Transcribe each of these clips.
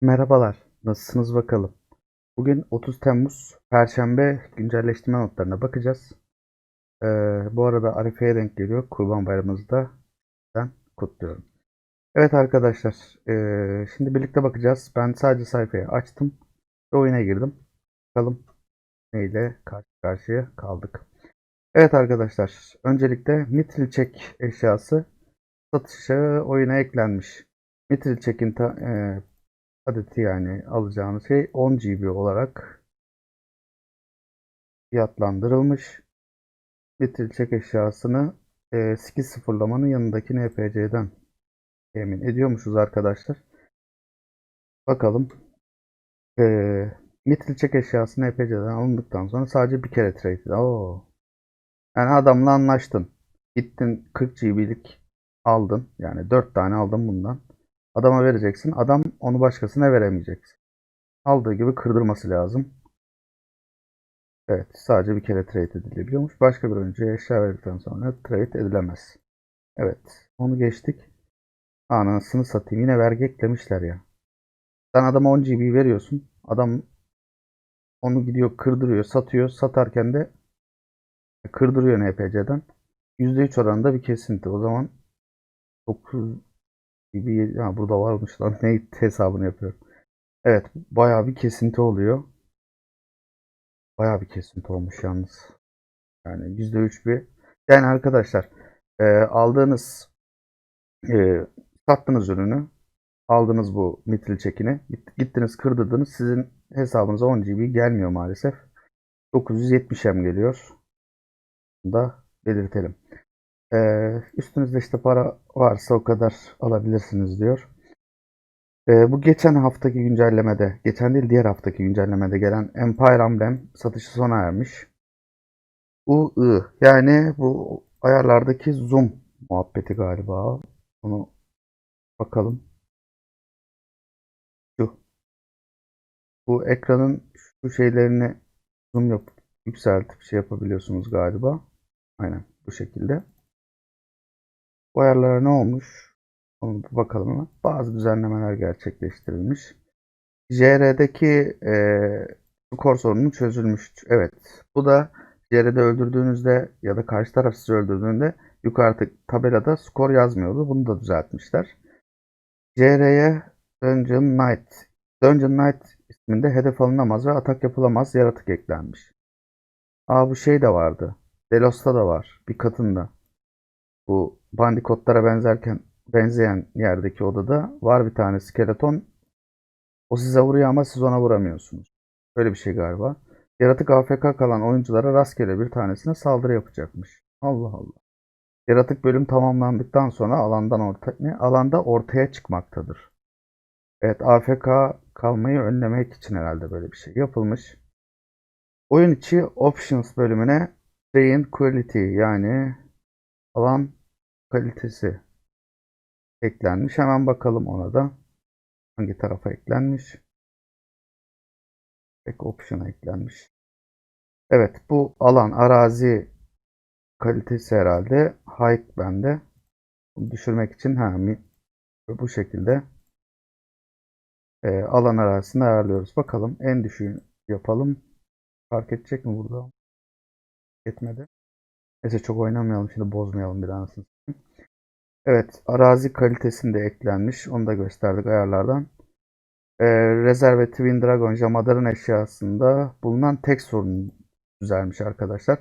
Merhabalar, nasılsınız bakalım? Bugün 30 Temmuz Perşembe güncelleştirme notlarına bakacağız. Ee, bu arada Arife'ye denk geliyor. Kurban Bayramımızı da ben kutluyorum. Evet arkadaşlar, ee, şimdi birlikte bakacağız. Ben sadece sayfayı açtım ve oyuna girdim. Bakalım neyle karşı karşıya kaldık. Evet arkadaşlar, öncelikle Mitril Check eşyası satışa oyuna eklenmiş. Mitril Check'in ta- ee, adeti yani alacağınız şey 10 GB olarak fiyatlandırılmış. Bitir çek eşyasını e, skill sıfırlamanın yanındaki NPC'den temin ediyormuşuz arkadaşlar. Bakalım. E, Mitril çek eşyası NPC'den alındıktan sonra sadece bir kere trade. Oo. Yani adamla anlaştın. Gittin 40 GB'lik aldın. Yani 4 tane aldın bundan. Adama vereceksin. Adam onu başkasına veremeyecek. Aldığı gibi kırdırması lazım. Evet, sadece bir kere trade edilebiliyormuş. Başka bir oyuncuya eşya verdikten sonra trade edilemez. Evet, onu geçtik. Anasını satayım. Yine vergi eklemişler ya. Sen adama 10 GB veriyorsun. Adam onu gidiyor kırdırıyor, satıyor. Satarken de kırdırıyor NPC'den. %3 oranında bir kesinti. O zaman 9 gibi ha, burada varmış lan. Ne hesabını yapıyorum. Evet, bayağı bir kesinti oluyor. Bayağı bir kesinti olmuş yalnız. Yani %3 bir. Yani arkadaşlar e, aldığınız e, sattığınız ürünü aldınız bu mitril çekini gittiniz kırdırdınız sizin hesabınıza 10 GB gelmiyor maalesef. 970 M geliyor. Bunu da belirtelim. E, üstünüzde işte para varsa o kadar alabilirsiniz diyor. E, bu geçen haftaki güncellemede, geçen değil diğer haftaki güncellemede gelen Empire Emblem satışı sona ermiş. UI yani bu ayarlardaki zoom muhabbeti galiba. Bunu bakalım. Şu. Bu ekranın şu şeylerini zoom yapıp yükseltip şey yapabiliyorsunuz galiba. Aynen bu şekilde. Bu ayarlara ne olmuş? Onu bir bakalım bazı düzenlemeler gerçekleştirilmiş. JR'deki e, skor sorunu çözülmüş. Evet. Bu da JR'de öldürdüğünüzde ya da karşı taraf sizi öldürdüğünde yukarıda tabelada skor yazmıyordu. Bunu da düzeltmişler. JR'ye Dungeon Knight. Dungeon Knight isminde hedef alınamaz ve atak yapılamaz yaratık eklenmiş. Aa bu şey de vardı. Delos'ta da var. Bir katında. Bu bandikotlara benzerken benzeyen yerdeki odada var bir tane skeleton. O size vuruyor ama siz ona vuramıyorsunuz. Böyle bir şey galiba. Yaratık AFK kalan oyunculara rastgele bir tanesine saldırı yapacakmış. Allah Allah. Yaratık bölüm tamamlandıktan sonra alandan orta ne? Alanda ortaya çıkmaktadır. Evet AFK kalmayı önlemek için herhalde böyle bir şey yapılmış. Oyun içi options bölümüne Train Quality yani alan kalitesi eklenmiş. Hemen bakalım ona da. Hangi tarafa eklenmiş? Back option'a eklenmiş. Evet bu alan arazi kalitesi herhalde height bende. Bunu düşürmek için ha, bu şekilde e, alan arazisini ayarlıyoruz. Bakalım en düşüğünü yapalım. Fark edecek mi burada? Etmedi. Neyse çok oynamayalım şimdi bozmayalım bir anasını. Evet arazi kalitesinde de eklenmiş. Onu da gösterdik ayarlardan. Ee, rezerve Twin Dragon Jamadar'ın eşyasında bulunan tek sorun düzelmiş arkadaşlar.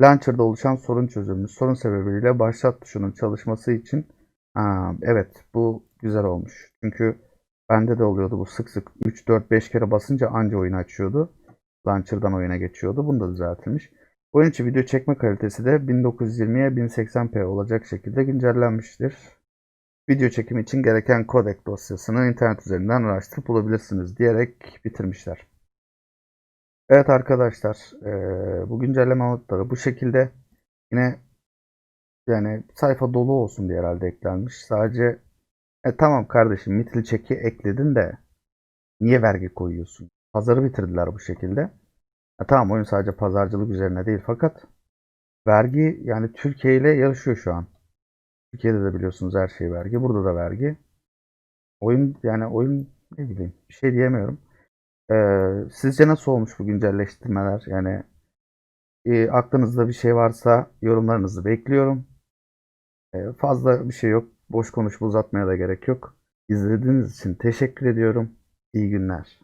Launcher'da oluşan sorun çözülmüş. Sorun sebebiyle başlat tuşunun çalışması için ha, evet bu güzel olmuş. Çünkü bende de oluyordu bu sık sık 3 4 5 kere basınca anca oyunu açıyordu. Launcher'dan oyuna geçiyordu. Bunu da düzeltilmiş. Oyun içi video çekme kalitesi de 1920'ye 1080p olacak şekilde güncellenmiştir. Video çekim için gereken kodek dosyasını internet üzerinden araştırıp bulabilirsiniz diyerek bitirmişler. Evet arkadaşlar bu güncelleme notları bu şekilde yine yani sayfa dolu olsun diye herhalde eklenmiş. Sadece e, tamam kardeşim mitil çeki ekledin de niye vergi koyuyorsun? Pazarı bitirdiler bu şekilde. Ha, tamam oyun sadece pazarcılık üzerine değil fakat vergi yani Türkiye ile yarışıyor şu an. Türkiye'de de biliyorsunuz her şey vergi. Burada da vergi. Oyun yani oyun ne bileyim bir şey diyemiyorum. Ee, sizce nasıl olmuş bu güncelleştirmeler? Yani e, aklınızda bir şey varsa yorumlarınızı bekliyorum. Ee, fazla bir şey yok. Boş konuşup uzatmaya da gerek yok. İzlediğiniz için teşekkür ediyorum. İyi günler.